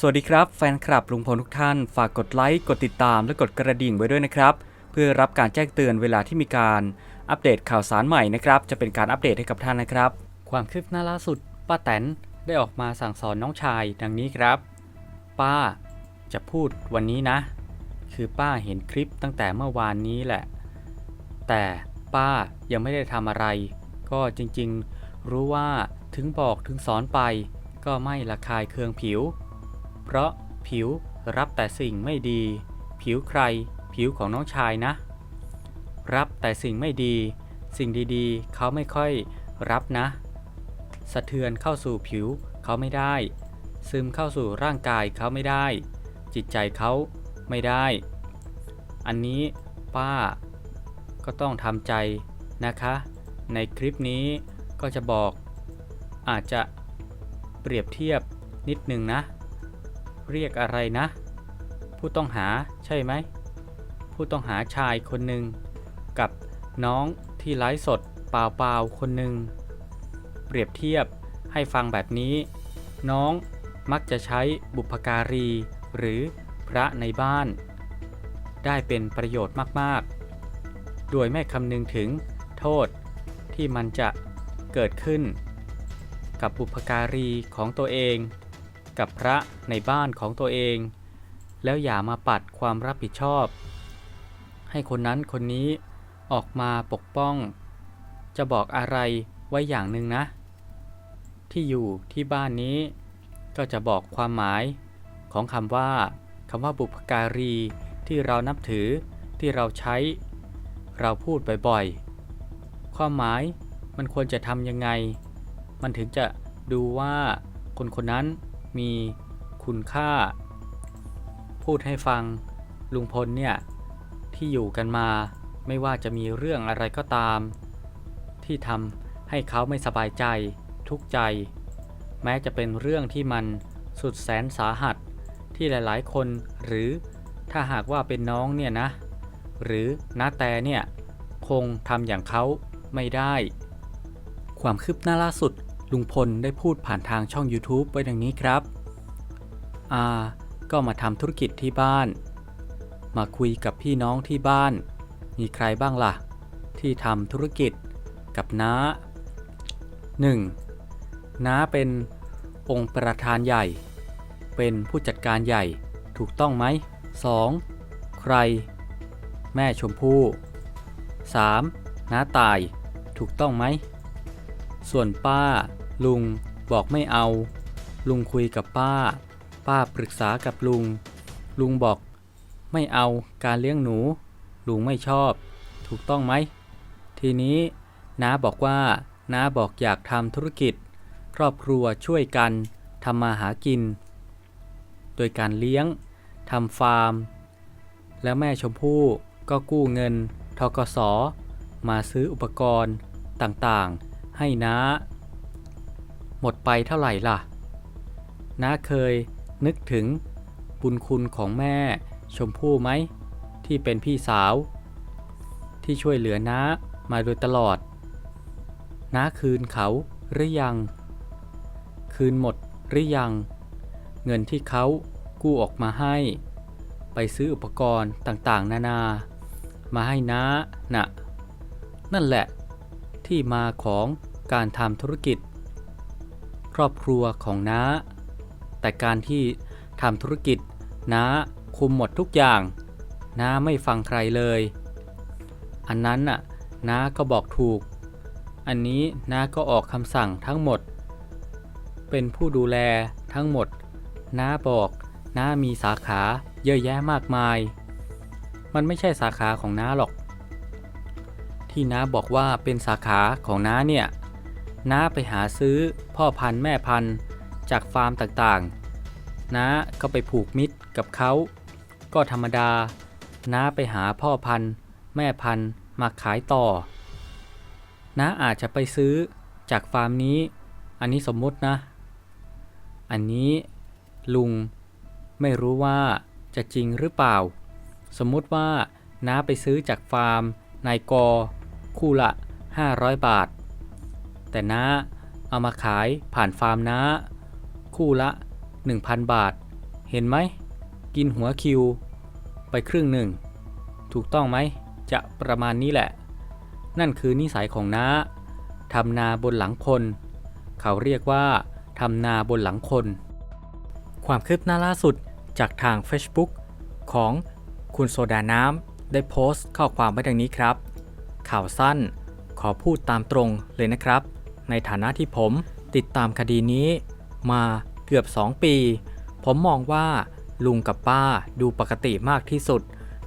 สวัสดีครับแฟนคลับลุงพลทุกท่าน ฝากกดไลค์ กดติดตามและกดกระดิ่งไว้ด้วยนะครับ เพื่อรับการแจ้งเตือนเวลาที่มีการอัปเดตข่าวสารใหม่นะครับ จะเป็นการอัปเดตให้กับท่านนะครับ ความคืบหน้าล่าสุด ป้าแตนได้ออกมาสั่งสอนน้องชายดังนี้ครับ ป้าจะพูดวันนี้นะ คือป้าเห็นคลิปตั้งแต่เมื่อวานนี้แหละ แต่ป้ายังไม่ได้ทำอะไร ก็จริงๆ รู้ว่าถึงบอกถึงสอนไป ก็ไม่ละคายเคืองผิว เพราะผิวรับแต่สิ่งไม่ดี ผิวใคร ผิวของน้องชายนะ รับแต่สิ่งไม่ดี สิ่งดีๆ เขาไม่ค่อยรับนะ สะเทือนเข้าสู่ผิวเขาไม่ได้ ซึมเข้าสู่ร่างกายเขาไม่ได้ จิตใจเขาไม่ได้ อันนี้ป้าก็ต้องทำใจนะคะ ในคลิปนี้ก็จะบอกอาจจะเปรียบเทียบนิดนึงนะ เรียกอะไรนะ ผู้ต้องหาใช่ไหม ผู้ต้องหาชายคนหนึ่งกับน้องที่ไลฟ์สดเปล่าๆคนหนึ่งเปรียบเทียบให้ฟังแบบนี้ น้องมักจะใช้บุพการี หรือพระในบ้าน ได้เป็นประโยชน์มากๆ โดยไม่คำนึงถึงโทษที่มันจะเกิดขึ้น กับบุพการีของตัวเอง กับพระในบ้านของตัวเอง แล้วอย่ามาปัดความรับผิดชอบ ให้คนนั้นคนนี้ออกมาปกป้อง จะบอกอะไรไว้อย่างหนึ่งนะ ที่อยู่ที่บ้านนี้ ก็จะบอกความหมายของคำว่าคำว่าบุพการีที่เรานับถือที่เราใช้ เราพูดบ่อยๆ ความหมายมันควรจะทำยังไง มันถึงจะดูว่าคนคนนั้น มีคุณค่า พูดให้ฟังลุงพลเนี่ย ที่อยู่กันมาไม่ว่าจะมีเรื่องอะไรก็ตาม ที่ทำให้เขาไม่สบายใจ ทุกข์ใจ แม้จะเป็นเรื่องที่มันสุดแสนสาหัสที่หลายๆ คนหรือถ้าหากว่าเป็นน้องเนี่ยนะ หรือน้าแต่เนี่ย คงทำอย่างเขาไม่ได้ ความคืบหน้าล่าสุด ลุงพลได้พูดผ่านทางช่อง YouTube ไว้ดังนี้ครับอาก็มาทำธุรกิจที่บ้าน มาคุยกับพี่น้องที่บ้าน มีใครบ้างล่ะ ที่ทำธุรกิจกับน้า 1. น้าเป็นองค์ประธานใหญ่ เป็นผู้จัดการใหญ่ถูกต้องไหม 2. ใคร แม่ชมพู่ 3. น้าตายถูกต้องไหม ส่วนป้า ลุงบอกไม่เอา ลุงคุยกับป้า ป้าปรึกษากับลุง ลุงบอก ไม่เอาการเลี้ยงหนู ลุงไม่ชอบ ถูกต้องไหม ทีนี้น้าบอกว่าน้าบอกอยากทำธุรกิจ ครอบครัวช่วยกันทำมาหากิน โดยการเลี้ยงทำฟาร์ม แล้วแม่ชมพู่ก็กู้เงินทกสมาซื้ออุปกรณ์ต่างๆ ให้น้า หมดไปเท่าไหร่ล่ะ น้าเคยนึกถึงบุญคุณของแม่ชมพู่ไหม ที่เป็นพี่สาว ที่ช่วยเหลือน้ามาโดยตลอด น้าคืนเขาหรือยัง คืนหมดหรือยัง เงินที่เขากู้ออกมาให้ ไปซื้ออุปกรณ์ต่างๆ นานา มาให้น้าน่ะ นั่นแหละ ที่มาของการทำธุรกิจ ครอบครัวของน้า แต่การที่ทำธุรกิจ น้าคุมหมดทุกอย่าง น้าไม่ฟังใครเลย อันนั้นน่ะน้าก็บอกถูก อันนี้น้าก็ออกคำสั่งทั้งหมด เป็นผู้ดูแลทั้งหมด น้าบอกน้ามีสาขาเยอะแยะมากมาย มันไม่ใช่สาขาของน้าหรอก ที่น้าบอกว่าเป็นสาขาของน้าเนี่ยน้าไปหาซื้อพ่อพันธุ์แม่พันธุ์จากฟาร์มต่างๆน้าก็ไปผูกมิตรกับเขา ก็ธรรมดาน้าไปหาพ่อพันธุ์ แม่พันธุ์มาขายต่อน้าอาจจะไปซื้อจากฟาร์มนี้ อันนี้สมมตินะ อันนี้ลุงไม่รู้ว่าจะจริงหรือเปล่า สมมุติว่าน้าไปซื้อจากฟาร์มนายกอ คู่ละ 500 บาท แต่น้าเอามาขายผ่านฟาร์มน้า คู่ละ 1,000 บาท เห็นไหม กินหัวคิว ไปครึ่งหนึ่ง ถูกต้องไหม จะประมาณนี้แหละ นั่นคือนิสัยของน้าทำนาบนหลังคน เขาเรียกว่าทำนาบนหลังคน ความคืบหน้าล่าสุดจากทาง Facebook ของคุณโซดาน้ำได้โพสต์ข้อความไว้ดังนี้ครับ ข่าวสั้น ขอพูดตามตรงเลยนะครับ ในฐานะที่ผมติดตามคดีนี้มาเกือบ 2 ปี ผมมองว่าลุงกับป้าดูปกติมากที่สุด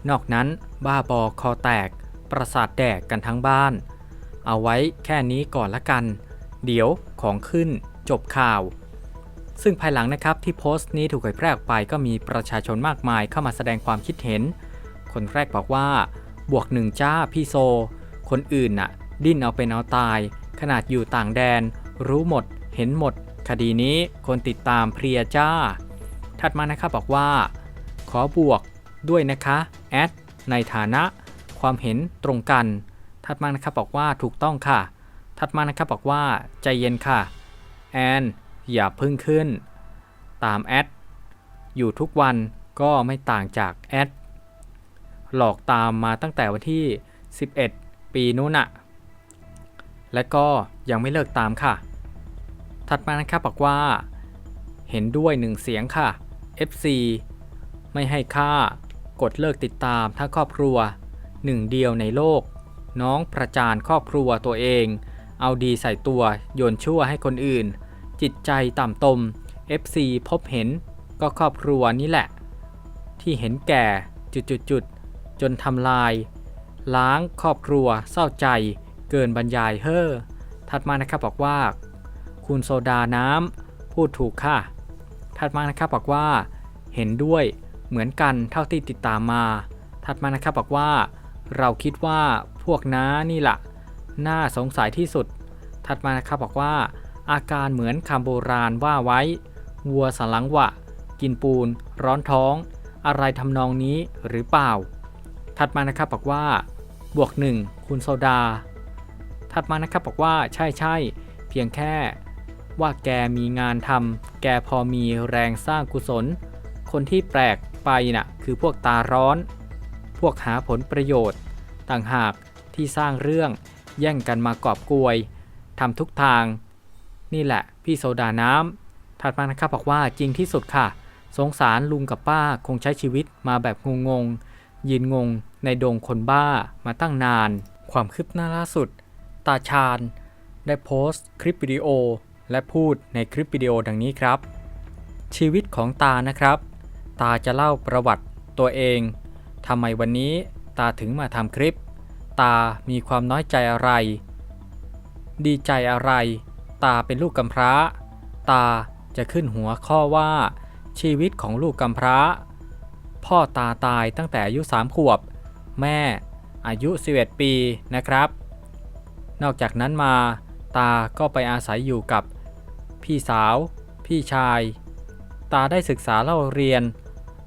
นอกนั้นบ้าบอคอแตก ประสาทแดกกันทั้งบ้าน เอาไว้แค่นี้ก่อนละกัน เดี๋ยวของขึ้นจบข่าว ซึ่งภายหลังนะครับที่โพสต์นี้ถูกเผยแพร่ออกไปก็มีประชาชนมากมายเข้ามาแสดงความคิดเห็น คนแรกบอกว่า บวกหนึ่งจ้าพี่โซ คนอื่นน่ะ ดิ้นเอาเป็นเอาตาย ขนาดอยู่ต่างแดน รู้หมด เห็นหมด คดีนี้คนติดตามเพลียจ้า ถัดมานะครับบอกว่า ขอบวกด้วยนะคะแอดในฐานะความเห็นตรงกัน ถัดมานะครับบอกว่าถูกต้องค่ะ ถัดมานะครับบอกว่าใจเย็นค่ะ แอนอย่าพึ่งขึ้น ตามแอดอยู่ทุกวันก็ไม่ต่างจากแอดหลอกตามมาตั้งแต่วันที่ 11 ปีนู้นอะและก็ยังไม่เลิกตามค่ะ ถัดมานะครับบอกว่า เห็นด้วยหนึ่งเสียงค่ะ FC ไม่ให้ค่ากดเลิกติดตามทั้งครอบครัวหนึ่งเดียวในโลก น้องประจานครอบครัวตัวเอง เอาดีใส่ตัวโยนชั่วให้คนอื่น จิตใจต่ำตม FC พบเห็นก็ครอบครัวนี้แหละ ที่เห็นแก่จุดๆๆจนทำลาย ล้างครอบครัว เศร้าใจ เกินบรรยายเฮ้อถัดมานะครับบอกว่า คุณโซดาน้ำพูดถูกค่ะ ถัดมานะครับบอกว่า เห็นด้วยเหมือนกันเท่าที่ติดตามมา ถัดมานะครับบอกว่า เราคิดว่าพวกน้านี่แหละน่าสงสัยที่สุด ถัดมานะครับบอกว่า อาการเหมือนคำโบราณว่าไว้ วัวสัลังวะ กินปูน ร้อนท้อง อะไรทำนองนี้หรือเปล่า ถัดมานะครับบอกว่าบวกหนึ่งคุณโซดา ถัดมานะครับบอกว่าใช่ใช่เพียงแค่ว่าแกมีงานทำแกพอมีแรงสร้างกุศล คนที่แปลกไปน่ะคือพวกตาร้อน พวกหาผลประโยชน์ ต่างหากที่สร้างเรื่องแย่งกันมากอบกวยทำทุกทาง นี่แหละพี่โซดาน้ำถัดมานะครับบอกว่าจริงที่สุดค่ะ สงสารลุงกับป้าคงใช้ชีวิตมาแบบงงๆยืนงง ในดงคนบ้ามาตั้งนาน ความคืบหน้าล่าสุด ตาชาญ ได้โพสต์คลิปวิดีโอ และพูดในคลิปวิดีโอดังนี้ครับ ชีวิตของตานะครับ ตาจะเล่าประวัติตัวเองทำไมวันนี้ตาถึงมาทำคลิป ตามีความน้อยใจอะไร ดีใจอะไร ตาเป็นลูกกำพร้า ตาจะขึ้นหัวข้อว่า ชีวิตของลูกกำพร้า พ่อตาตายตั้งแต่อายุ3ขวบ แม่อายุ 11 ปีนะครับ นอกจากนั้นมาตาก็ไปอาศัยอยู่กับ พี่สาว พี่ชาย ตาได้ศึกษาเล่าเรียน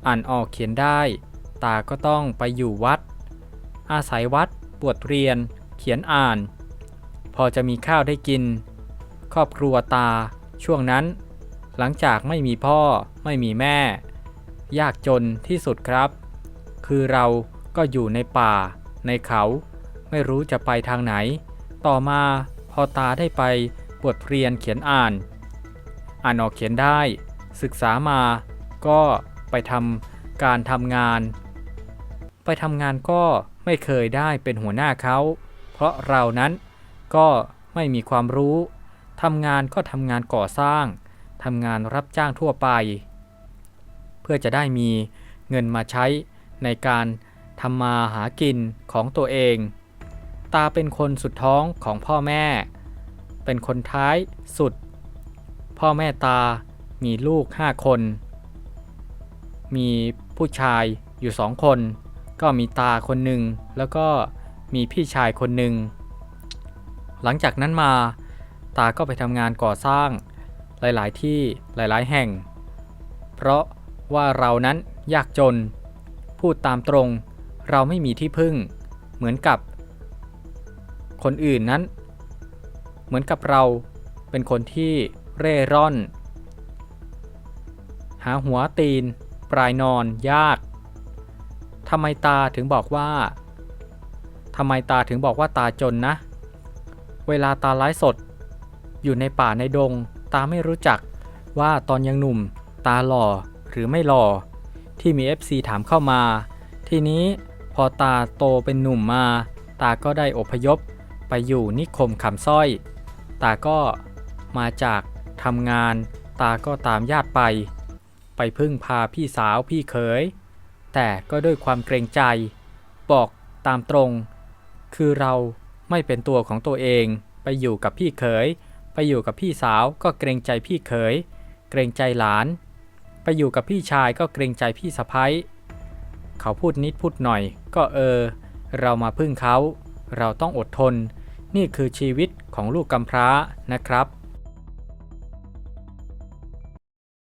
อ่านออกเขียนได้ ตาก็ต้องไปอยู่วัด อาศัยวัดบวชเรียน เขียนอ่าน พอจะมีข้าวได้กิน ครอบครัวตา ช่วงนั้น หลังจากไม่มีพ่อไม่มีแม่ ยากจนที่สุดครับ คือเรา ก็อยู่ในป่า ในเขา ไม่รู้จะไปทางไหน ต่อมาพอตาได้ไปบทเรียนเขียนอ่าน อ่านออกเขียนได้ ศึกษามาก็ไปทำการทำงาน ไปทำงานก็ไม่เคยได้เป็นหัวหน้าเขา เพราะเรานั้นก็ไม่มีความรู้ทำงานก็ทำงานก่อสร้างทำงานรับจ้างทั่วไป เพื่อจะได้มีเงินมาใช้ในการ ทำมาหากินของตัวเอง ตาเป็นคนสุดท้องของพ่อแม่ เป็นคนท้ายสุด พ่อแม่ตามีลูกห้าคน มีผู้ชายอยู่สองคน ก็มีตาคนหนึ่งแล้วก็มีพี่ชายคนหนึ่ง หลังจากนั้นมาตาก็ไปทำงานก่อสร้างหลาย ๆ ที่หลาย ๆ แห่ง เพราะว่าเรานั้นยากจน พูดตามตรง เราไม่มีที่พึ่ง เหมือนกับ คนอื่นนั้น เหมือนกับเราเป็นคนที่เร่ร่อน หาหัวตีน ปลายนอนยากทำไมตาถึงบอกว่าทำไมตาถึงบอกว่าตาจนนะ เวลาตาไลฟ์สด อยู่ในป่าในดง ตาไม่รู้จักว่าตอนยังหนุ่ม ตาหล่อหรือไม่หล่อ ที่มี FC ถามเข้ามา ทีนี้ พอตาโตเป็นหนุ่มมา ตาก็ได้อพยพไปอยู่นิคมคำสร้อย ตาก็มาจากทำงาน ตาก็ตามญาติไป ไปพึ่งพาพี่สาวพี่เขย แต่ก็ด้วยความเกรงใจ บอกตามตรง คือเราไม่เป็นตัวของตัวเอง ไปอยู่กับพี่เขย ไปอยู่กับพี่สาวก็เกรงใจพี่เขย เกรงใจหลาน ไปอยู่กับพี่ชายก็เกรงใจพี่สะพ้ย เขาพูดนิดพูดหน่อย ก็เออ เรามาพึ่งเขา เราต้องอดทน นี่คือชีวิตของลูกกำพร้านะครับ